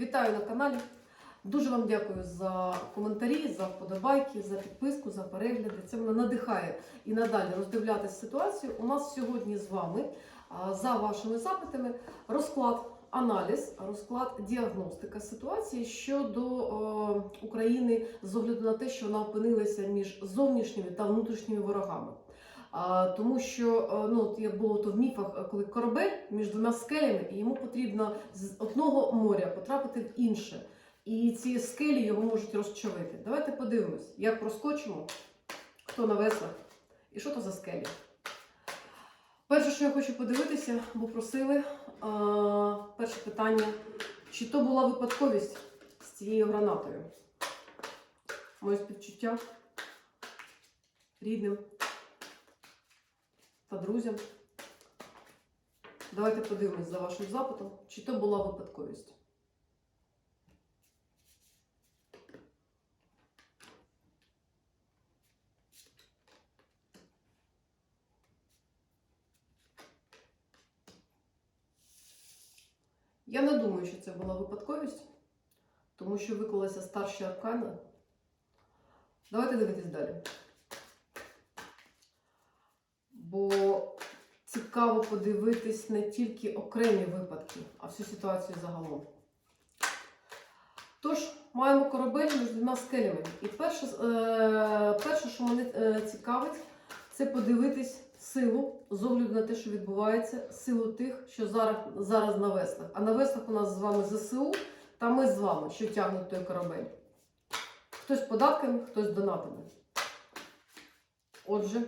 Вітаю на каналі. Дуже вам дякую за коментарі, за вподобайки, за підписку, за перегляди. Це мене надихає і надалі роздивлятися ситуацію. У нас сьогодні з вами за вашими запитами розклад, аналіз, розклад, діагностика ситуації щодо України з огляду на те, що вона опинилася між зовнішніми та внутрішніми ворогами. Тому що е, ну, як було то в міфах, е, коли корабель між двома скелями, і йому потрібно з одного моря потрапити в інше. І ці скелі його можуть розчавити. Давайте подивимось, як проскочимо, хто на веслах і що то за скелі. Перше, що я хочу подивитися, бо просили, перше питання: чи то була випадковість з цією гранатою? Моє співчуття рідним та друзям. Давайте подивимось за вашим запитом, чи то була випадковість. Я не думаю, що це була випадковість, тому що виклалися старші аркани. Давайте дивитись далі. Бо цікаво подивитись не тільки окремі випадки, а всю ситуацію загалом. Тож, маємо корабель між двома скелями. І перше, е, перше що мене е, цікавить, це подивитись силу з огляду на те, що відбувається, силу тих, що зараз, зараз на веслах. А на веслах у нас з вами ЗСУ, та ми з вами, що тягнуть той корабель. Хтось податками, хтось донатами. Отже,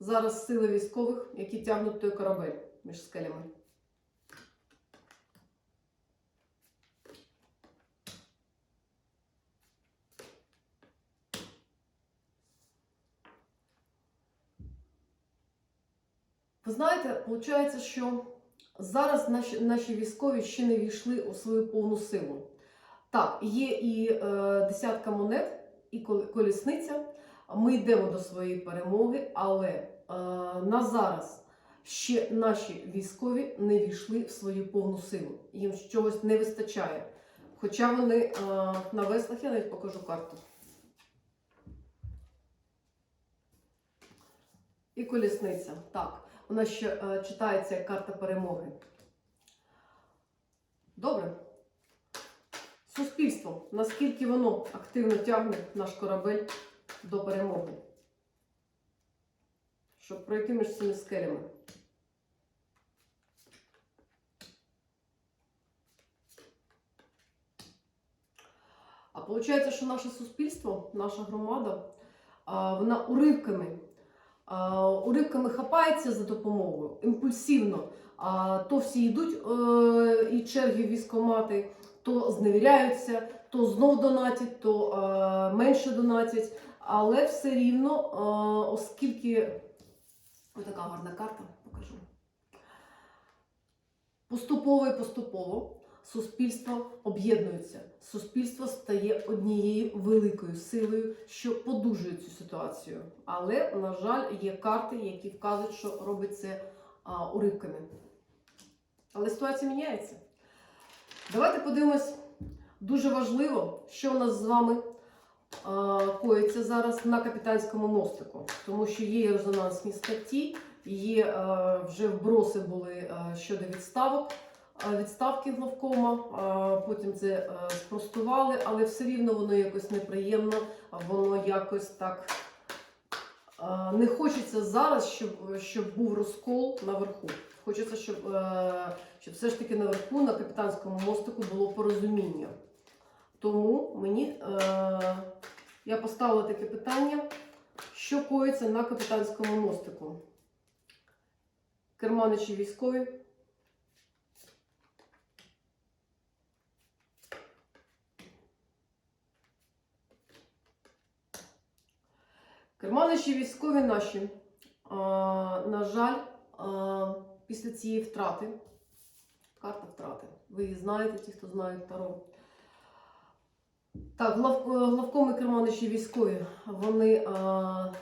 зараз сили військових, які тягнуть той корабель між скелями. Ви знаєте, виходить, що зараз наші, наші військові ще не війшли у свою повну силу. Так, є і е, десятка монет, і колісниця. Ми йдемо до своєї перемоги, але на зараз ще наші військові не війшли в свою повну силу. Їм чогось не вистачає. Хоча вони е, на веслах, я навіть покажу карту. І колісниця. Так, вона ще е, читається як карта перемоги. Добре. Суспільство. Наскільки воно активно тягне наш корабель до перемоги? Щоб пройти між цими скелями. А виходить, що наше суспільство, наша громада, вона уривками уривками хапається за допомогою імпульсивно. То всі йдуть е, і черги військомати, то зневіряються, то знов донатять, то е, менше донатять. Але все рівно, е, оскільки ось така гарна карта, покажу. Поступово і поступово суспільство об'єднується. Суспільство стає однією великою силою, що подужує цю ситуацію. Але, на жаль, є карти, які вказують, що робить це а, уривками. Але ситуація міняється. Давайте подивимось. Дуже важливо, що у нас з вами коїться зараз на капітанському мостику, тому що є резонансні статті, є вже вброси були щодо відставок відставки главкома, потім це е, спростували, але все рівно воно якось неприємно, воно якось так не хочеться зараз, щоб, щоб був розкол наверху. Хочеться, щоб, е, щоб все ж таки наверху на капітанському мостику було порозуміння. Тому мені е, я поставила таке питання, що коїться на капітанському мостику. Керманичі військові. Керманичі військові наші, а, на жаль, а, після цієї втрати, карта втрати, ви її знаєте, ті, хто знають Таро. Так, глав, главкоми керманичі військові, вони а,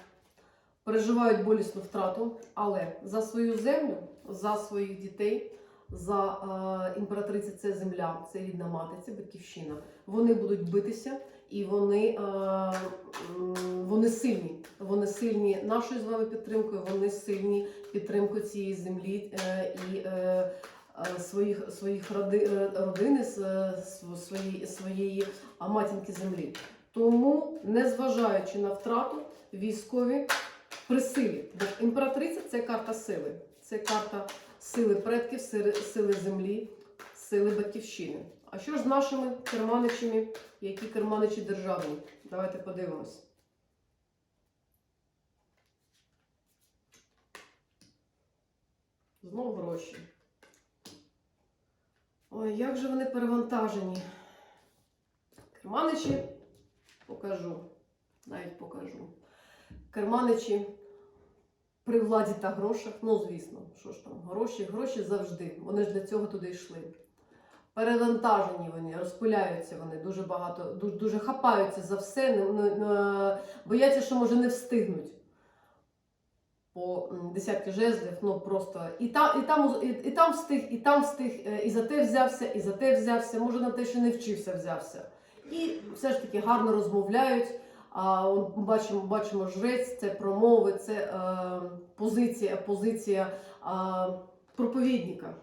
переживають болісну втрату, але за свою землю, за своїх дітей за е, імператрицю це земля, це рідна мати, це батьківщина. Вони будуть битися і вони, м, вони сильні. Вони сильні нашою з вами підтримкою, вони сильні підтримкою цієї землі е, і е, своїх, своїх роди, е, родини, своєї, своєї матінки землі. Тому, незважаючи на втрату, військові при силі. Бо імператриця це карта сили. Це карта сили предків, сили, сили землі, сили батьківщини. А що ж з нашими керманичами, які керманичі державні? Давайте подивимось. Знову гроші. Ой, як же вони перевантажені. Керманичі покажу. Навіть покажу. Керманичі при владі та грошах, ну звісно, що ж там, гроші, гроші завжди. Вони ж для цього туди йшли. Перевантажені вони, розпиляються вони дуже багато, дуже, дуже хапаються за все, бояться, що може не встигнуть. По десятки жезлів, ну просто і там, і там, і, і там встиг, і там встиг, е, і за те взявся, і за те взявся, може на те, що не вчився, взявся. І все ж таки гарно розмовляють. А бачимо, бачимо жрець, це промови, це е, позиція, позиція е, проповідника.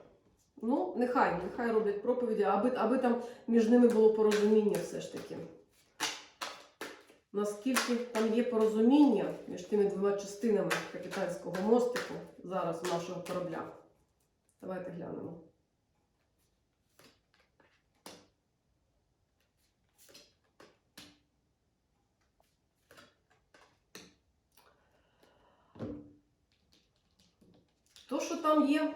Ну, нехай, нехай роблять проповіді, аби, аби там між ними було порозуміння все ж таки. Наскільки там є порозуміння між тими двома частинами капітанського мостику зараз у нашого корабля? Давайте глянемо. То, що там є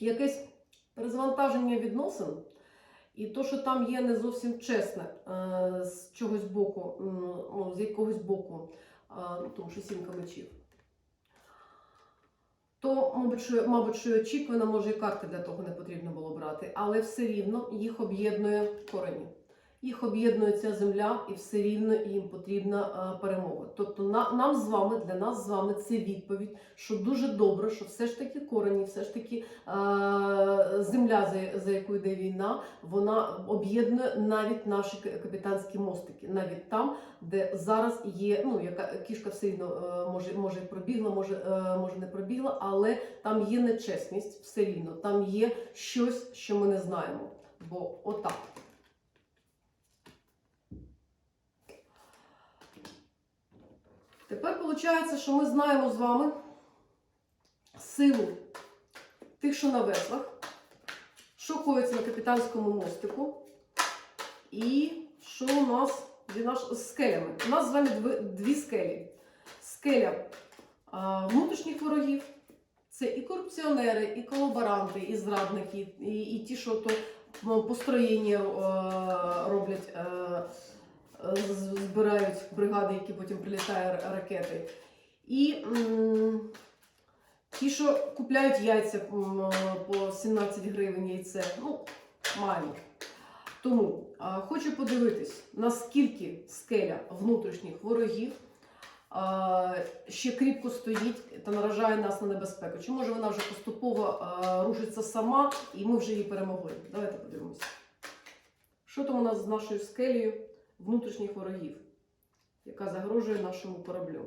якесь перезвантаження відносин, і то, що там є не зовсім чесне е, з чогось боку, з якогось боку, е, тому що сімка мечів. То, мабуть, що, мабуть, що очікувано, може, і карти для того не потрібно було брати, але все рівно їх об'єднує корені. Їх об'єднує ця земля, і все рівно їм потрібна е, перемога. Тобто, на, нам з вами, для нас з вами це відповідь, що дуже добре, що все ж таки корені, все ж таки е, земля, за, яку йде війна, вона об'єднує навіть наші капітанські мостики, навіть там, де зараз є, ну яка кішка все рівно е, може, може пробігла, може, може не пробігла, але там є нечесність, все рівно, там є щось, що ми не знаємо. Бо отак. Тепер виходить, що ми знаємо з вами силу тих, що на веслах, що коїться на капітанському мостику, і що у нас з скелями. У нас з вами дві, скелі. Скеля внутрішніх ворогів. Це і корупціонери, і колаборанти, і зрадники, і, і ті, що то ну, построєння е, роблять, е, збирають бригади, які потім прилітають ракети. І ті, що купляють яйця по 17 гривень яйце. Ну, маємо. Тому а, хочу подивитись, наскільки скеля внутрішніх ворогів а, ще кріпко стоїть та наражає нас на небезпеку. Чи може вона вже поступово а, рушиться сама, і ми вже її перемогли? Давайте подивимося. Що там у нас з нашою скелею внутрішніх ворогів, яка загрожує нашому кораблю?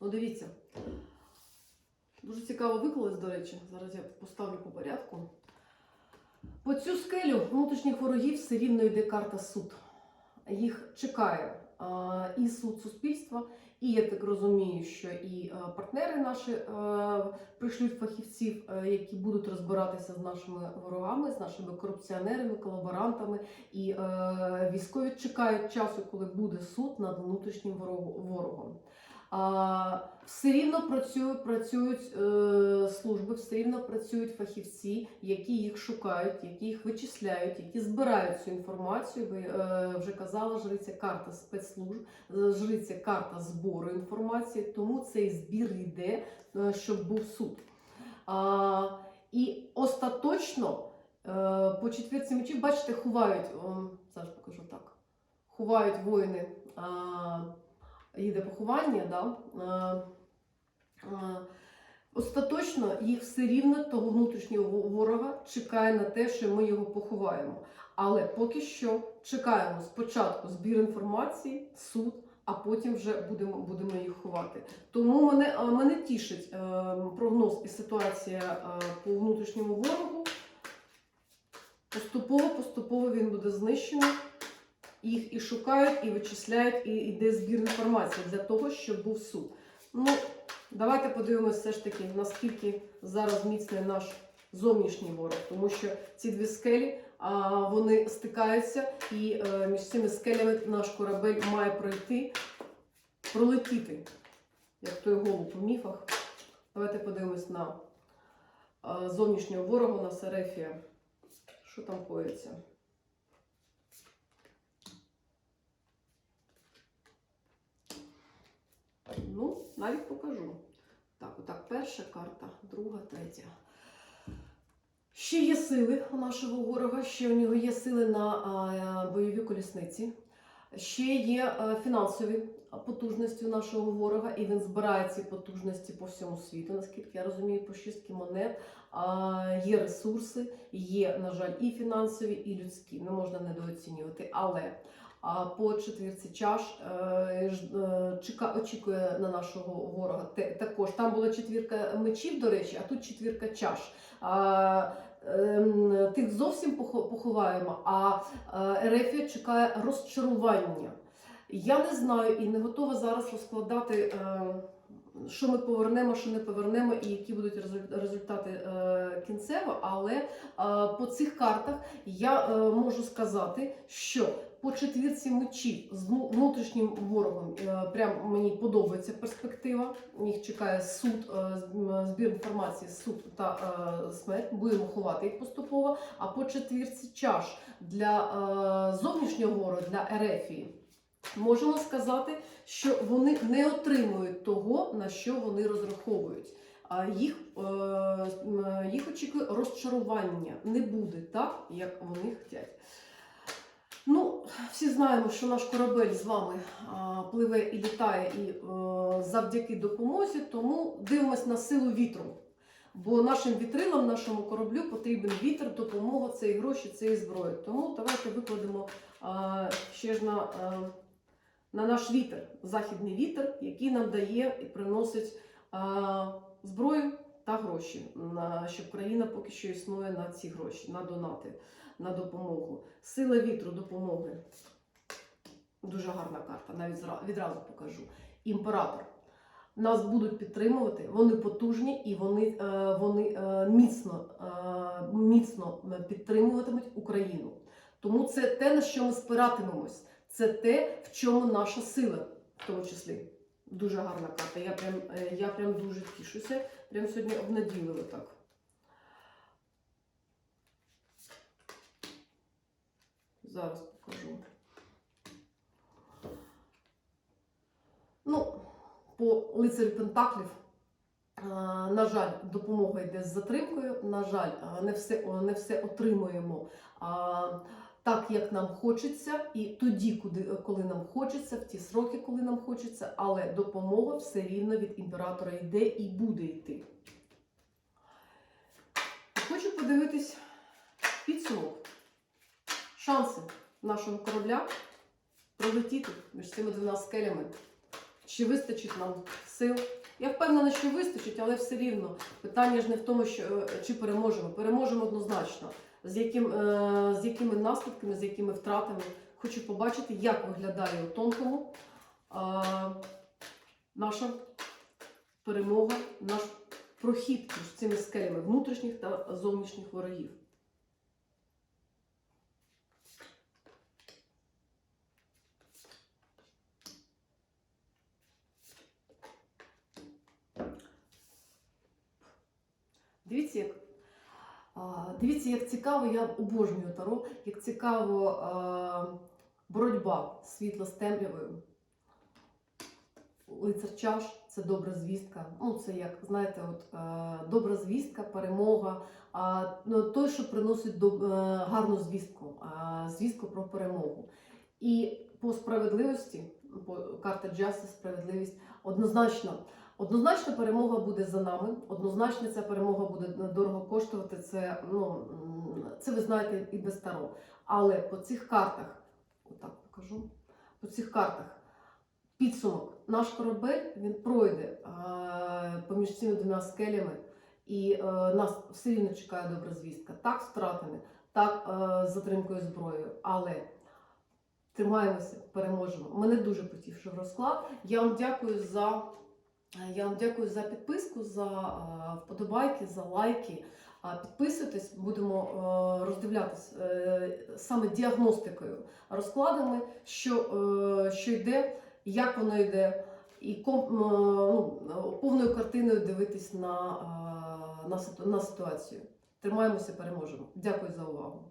Ну, дивіться. Дуже цікаво виклалось, до речі. Зараз я поставлю по порядку. По цю скелю внутрішніх ворогів все рівно йде карта суд. Їх чекає і суд суспільства, і я так розумію, що і партнери наші прийшлють фахівців, які будуть розбиратися з нашими ворогами, з нашими корупціонерами, колаборантами. І е, військові чекають часу, коли буде суд над внутрішнім ворогом. Все рівно працюють, працюють е, служби, все рівно працюють фахівці, які їх шукають, які їх вичисляють, які збирають цю інформацію. Ви е, вже казала, жриця карта спецслужб, е, жриця карта збору інформації, тому цей збір йде, щоб був суд. І остаточно по четвірці мечів, бачите, ховають, зараз покажу так. Ховають воїни. А, їде поховання, да, е, е, остаточно їх все рівно того внутрішнього ворога чекає на те, що ми його поховаємо. Але поки що чекаємо спочатку збір інформації, суд, а потім вже будемо, будемо їх ховати. Тому мене, е, мене тішить прогноз і ситуація по внутрішньому ворогу. Поступово, поступово він буде знищений. Їх і шукають, і вичисляють, і йде збір інформації для того, щоб був суд. Ну, давайте подивимося все ж таки, наскільки зараз міцний наш зовнішній ворог, тому що ці дві скелі а, вони стикаються, і е, між цими скелями наш корабель має пройти, пролетіти, як той голуб у міфах. Давайте подивимось на е, зовнішнього ворога, на Сарефія. Що там коїться? Ну, навіть покажу. Так, отак, перша карта, друга, третя. Ще є сили у нашого ворога, ще у нього є сили на бойові колісниці, ще є а, фінансові потужності у нашого ворога, і він збирає ці потужності по всьому світу, наскільки я розумію, по шістки монет. Є ресурси, є, на жаль, і фінансові, і людські. Не можна недооцінювати. Але по четвірці чаш е, е, чека, очікує на нашого ворога також. Там була четвірка мечів, до речі, а тут четвірка чаш. Ем, тих зовсім поховаємо, а е, Ерефія чекає розчарування. Я не знаю і не готова зараз розкладати, що ми повернемо, що не повернемо, і які будуть результати е, кінцево. Але е, по цих картах я е, можу сказати, що по четвірці мечів з внутрішнім ворогом прям мені подобається перспектива. Їх чекає суд, збір інформації, суд та смерть. Будемо ховати їх поступово. А по четвірці чаш для зовнішнього ворога, для Ерефії, можемо сказати, що вони не отримують того, на що вони розраховують. А їх, е, їх очікує розчарування. Не буде так, як вони хочуть. Ну, всі знаємо, що наш корабель з вами пливе і літає і е, завдяки допомозі, тому дивимось на силу вітру. Бо нашим вітрилам, нашому кораблю потрібен вітер, допомога, це і гроші, це і зброя. Тому давайте викладемо ще ж на, а, на наш вітер, західний вітер, який нам дає і приносить зброю та гроші, на, щоб країна поки що існує на ці гроші, на донати, на допомогу. Сила вітру, допомоги. Дуже гарна карта, навіть відразу покажу. Імператор. Нас будуть підтримувати, вони потужні і вони, е, вони е, міцно, е, міцно підтримуватимуть Україну. Тому це те, на що ми спиратимемось. Це те, в чому наша сила, в тому числі. Дуже гарна карта. Я прям, е, я прям дуже тішуся. Прям сьогодні обнаділили так. Зараз покажу. Ну, по лицарю Пентаклів, на жаль, допомога йде з затримкою. На жаль, не все, не все отримуємо так, як нам хочеться, і тоді, куди, коли нам хочеться, в ті сроки, коли нам хочеться, але допомога все рівно від імператора йде і буде йти. Хочу подивитись підсумок. Шанси нашого корабля пролетіти між цими двома скелями. Чи вистачить нам сил? Я впевнена, що вистачить, але все рівно питання ж не в тому, що е, чи переможемо. Переможемо однозначно. З, яким, е, з якими наслідками, з якими втратами. Хочу побачити, як виглядає у тонкому е, наша перемога, наш прохід між цими скелями внутрішніх та зовнішніх ворогів. Дивіться, як, дивіться, як цікаво, я обожнюю таро, як цікаво боротьба світла з темрявою. Лицар чаш це добра звістка. Ну, це як, знаєте, от, е, добра звістка, перемога. Ну, той, що приносить е, гарну звістку, звістку про перемогу. І по справедливості по- карта Justice, справедливість. Однозначно, однозначно перемога буде за нами. Однозначно ця перемога буде дорого коштувати. Це, ну, це ви знаєте і без таро. Але по цих картах, отак покажу, по цих картах підсумок. Наш корабель він пройде е, поміж цими двома скелями, і е, нас рівно чекає добра звістка. Так з втратами, так е, з затримкою зброєю. Але тримаємося, переможемо. Мене дуже потішив розклад. Я вам дякую за. Я вам дякую за підписку, за е, вподобайки, за лайки. Підписуйтесь, будемо е, роздивлятись е, саме діагностикою, розкладами, що, е, що йде, як воно йде, і е, ну, повною картиною дивитись на, е, на, на ситуацію. Тримаємося, переможемо. Дякую за увагу.